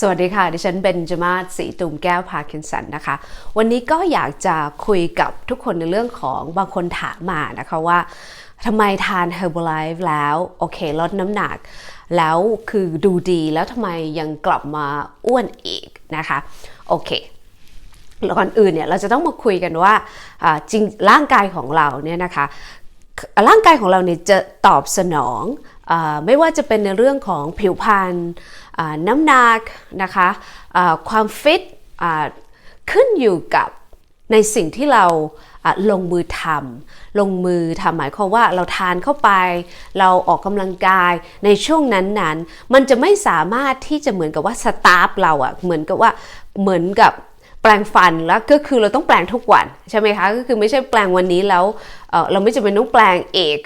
สวัสดีค่ะ ดิฉันเบนจมาศสีตุ่มแก้วพาคินสันนะคะ วันนี้ก็อยากจะคุยกับทุกคนในเรื่องของบางคนถามมานะคะว่าทำไมทาน Herbalife แล้ว โอเค ลดน้ำหนัก แล้วคือดูดีแล้วทำไมยังกลับมาอ้วนอีกนะคะ โอเคก่อนอื่นเนี่ยเราจะต้องมาคุยกันว่าอ่าจริงร่างกายของเราเนี่ยนะคะ ร่างกายของเราเนี่ยจะตอบสนองอไม่ว่าจะเป็นในเรื่องของผิวพรรณน้ำหนักนะคะความฟิตขึ้นอยู่กับในสิ่งที่เราลงมือทำลงมือทำหมายความว่าเราทานเข้าไป เราออกกำลังกายในช่วงนั้นๆ มันจะไม่สามารถที่จะเหมือนกับว่าสตาร์ฟเราอะเหมือนกับว่าเหมือนกับ แปลงฟันแล้วก็คือเราต้องแปลงทุกวันใช่ไหมคะก็คือไม่ใช่แปลงวันนี้แล้วเเราไม่จำเป็นต้องแปลงเอก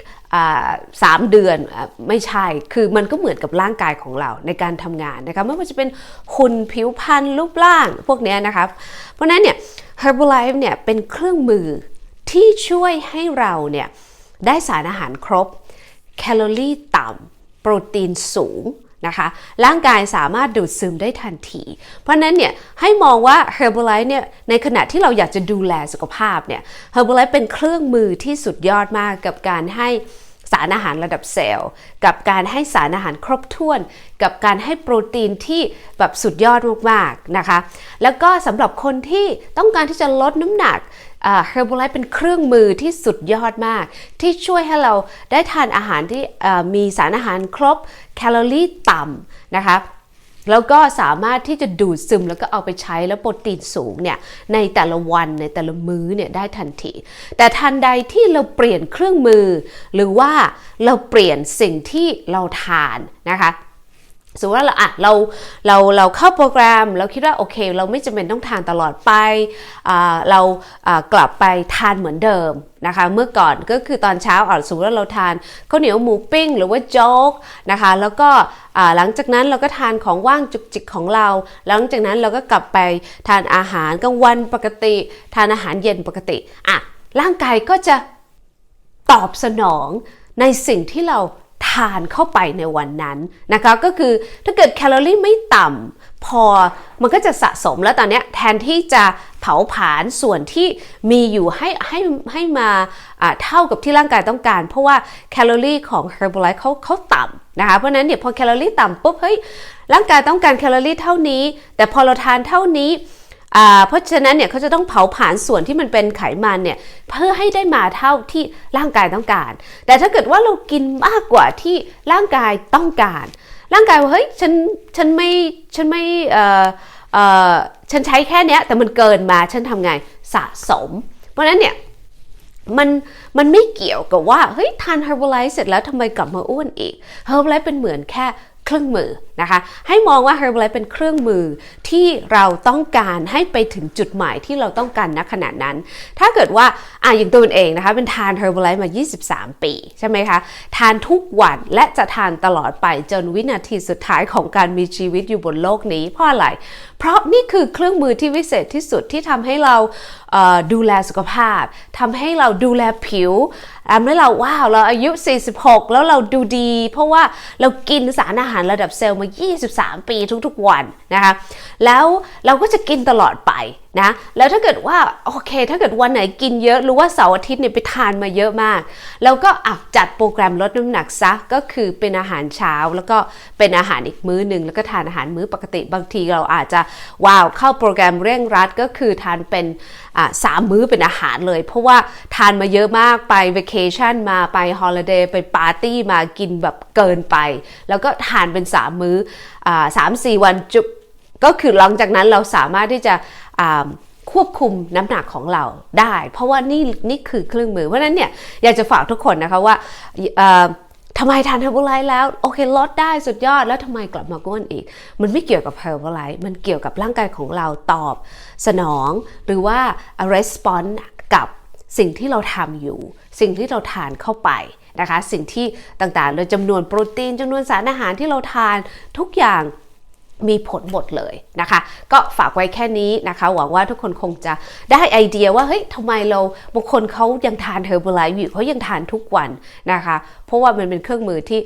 สามเดือนอไม่ใช่ คือมันก็เหมือนกับร่างกายของเราในการทำงานนะคะไม่ว่าจะเป็นหุ่นผิวพรรณรูปร่างพวกเนี้ยนะคะเพราะฉะนั้นเนี่ย Herbalife เนี่ยเป็นเครื่องมือที่ช่วยให้เราเนี่ยได้สารอาหารครบ แคลอรี่ต่ำ โปรตีนสูง นะคะ ร่างกายสามารถดูดซึมได้ทันที เพราะนั้นเนี่ยให้มองว่า Herbalife เนี่ยในขณะที่เราอยากจะดูแลสุขภาพเนี่ย Herbalife เป็นเครื่องมือที่สุดยอดมากกับการให้ สารอาหารระดับเซลล์ กับการให้สารอาหารครบถ้วน กับการให้โปรตีนที่แบบสุดยอดมากๆนะคะ แล้วก็สำหรับคนที่ต้องการที่จะลดน้ำหนักเฮอร์บไลท์เป็นเครื่องมือที่สุดยอดมาก ที่ช่วยให้เราได้ทานอาหารที่มีสารอาหารครบ แคลอรี่ต่ำนะคะ แล้วก็สามารถที่จะดูดซึมแล้วก็เอาไปใช้แล้วโปรตีนสูงเนี่ยในแต่ละวันในแต่ละมื้อเนี่ยได้ทันที แต่ทันใดที่เราเปลี่ยนเครื่องมือ หรือว่าเราเปลี่ยนสิ่งที่เราทานนะคะ สมมติว่าเราอะเราเราเราเข้าโปรแกรมเราคิดว่าโอเค เราไม่จำเป็นต้องทานตลอดไปอ่าเราอ่ากลับไปทานเหมือนเดิมนะคะเมื่อก่อนก็คือตอนเช้าอะสมมติว่าเราทานข้าวเหนียวหมูปิ้ง หรือว่าโจ๊กนะคะแล้วก็อ่าหลังจากนั้นเราก็ทานของว่างจุกจิกของเรา หลังจากนั้นเราก็กลับไปทานอาหารกลางวันปกติ ทานอาหารเย็นปกติอะร่างกายก็จะตอบสนองในสิ่งที่เรา ทานเข้าไปในวันนั้นนะคะก็คือถ้าเกิดแคลอรี่ไม่ต่ำพอมันก็จะสะสมแล้วตอนนี้แทนที่จะเผาผลาญส่วนที่มีอยู่ให้ให้ให้มาเท่ากับที่ร่างกายต้องการ เพราะว่าแคลอรี่ของ Herbalife เขาเขาต่ำนะคะเพราะนั้นเนี่ยพอแคลอรี่ต่ำปุ๊บเฮ้ยร่างกายต้องการแคลอรี่เท่านี้ แต่พอเราทานเท่านี้ เพราะฉะนั้นเนี่ยเขาจะต้องเผาผลาญส่วนที่มันเป็นไขมันเนี่ยเพื่อให้ได้มาเท่าที่ร่างกายต้องการ แต่ถ้าเกิดว่าเรากินมากกว่าที่ร่างกายต้องการ ร่างกายว่าเฮ้ยฉันฉันไม่ฉันไม่ฉันใช้แค่เนี้ยแต่มันเกินมาฉันทำไงสะสม เพราะฉะนั้นเนี่ยมันมันไม่เกี่ยวกับว่าเฮ้ยทาน Herbalife เสร็จแล้วทำไมกลับมาอ้วนอีก Herbalife เป็นเหมือนแค่ เครื่องมือนะคะ ให้มองว่า Herbalife เป็นเครื่องมือที่เราต้องการให้ไปถึงจุดหมายที่เราต้องการณขณะนั้น ถ้าเกิดว่าอะอย่างตัวเองนะคะเป็นทาน Herbalife มา 23 ปีใช่ไหมคะ ทานทุกวันและจะทานตลอดไปจนวินาทีสุดท้ายของการมีชีวิตอยู่บนโลกนี้เพราะอะไร เพราะนี่คือเครื่องมือที่วิเศษที่สุดที่ทำให้เราดูแลสุขภาพทำให้เราดูแลผิวทำให้เราว้าวเราอายุ 46 แล้วเราดูดี เพราะว่าเรากินสารอาหารระดับเซลล์มา 23 ปีทุกๆวันนะคะแล้วเราก็จะกินตลอดไปนะแล้วถ้าเกิดว่าโอเค ถ้าเกิดวันไหนกินเยอะหรือว่าเสาร์อาทิตย์เนี่ยไปทานมาเยอะมากเราก็อะจัดโปรแกรมลดน้ำหนักซะก็คือเป็นอาหารเช้าแล้วก็เป็นอาหารอีกมื้อหนึ่งแล้วก็ทานอาหารมื้อปกติบางทีเราอาจจะว้าวเข้าโปรแกรมเร่งรัดก็คือทานเป็นสามมื้อเป็นอาหารเลย เพราะว่าทานมาเยอะมากไป vacation มาไป holiday ไปปาร์ตี้มากินแบบเกินไป แล้วก็ทานเป็นสามมื้อสามสี่วันจุ ก็คือหลังจากนั้นเราสามารถที่จะควบคุมน้ำหนักของเราได้ เพราะว่านี่นี่คือเครื่องมือ เพราะนั้นเนี่ยอยากจะฝากทุกคนนะคะว่าทำไมทานเฮอร์บไลท์แล้วโอเคลดได้สุดยอดแล้วทำไมกลับมาก้วนอีก มันไม่เกี่ยวกับเฮอร์บไลท์มันเกี่ยวกับร่างกายของเราตอบสนอง หรือว่า response กับสิ่งที่เราทำอยู่ สิ่งที่เราทานเข้าไปนะคะ สิ่งที่ต่างๆโดยจำนวนโปรตีนจำนวนสารอาหารที่เราทานทุกอย่าง มีผลหมดเลยนะคะ ก็ฝากไว้แค่นี้นะคะ หวังว่าทุกคนคงจะได้ไอเดียว่าเฮ้ยทำไมเราบางคนเขายังทานเฮอร์บไลท์อยู่เขายังทานทุกวันนะคะ เพราะว่ามันเป็นเครื่องมือที่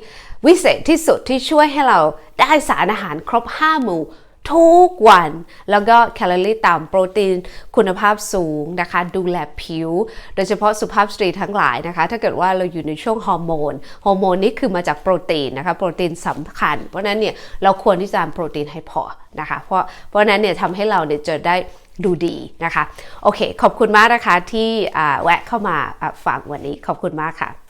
วิเศษที่สุดที่ช่วยให้เราได้สารอาหารครบ 5 หมู่ ทุกวัน แล้วก็แคลอรี่ต่ำโปรตีนคุณภาพสูงนะคะ ดูแลผิว โดยเฉพาะสุภาพสตรีทั้งหลายนะคะ ถ้าเกิดว่าเราอยู่ในช่วงฮอร์โมนฮอร์โมนนี่คือมาจากโปรตีนนะคะ โปรตีนสำคัญ เพราะนั้นเนี่ยเราควรที่จะทานโปรตีนให้พอนะคะ เพราะเพราะนั้นเนี่ยทำให้เราเนี่ยจะได้ดูดีนะคะ โอเค ขอบคุณมากนะคะที่แวะเข้ามาอ่าฟังวันนี้ขอบคุณมากค่ะ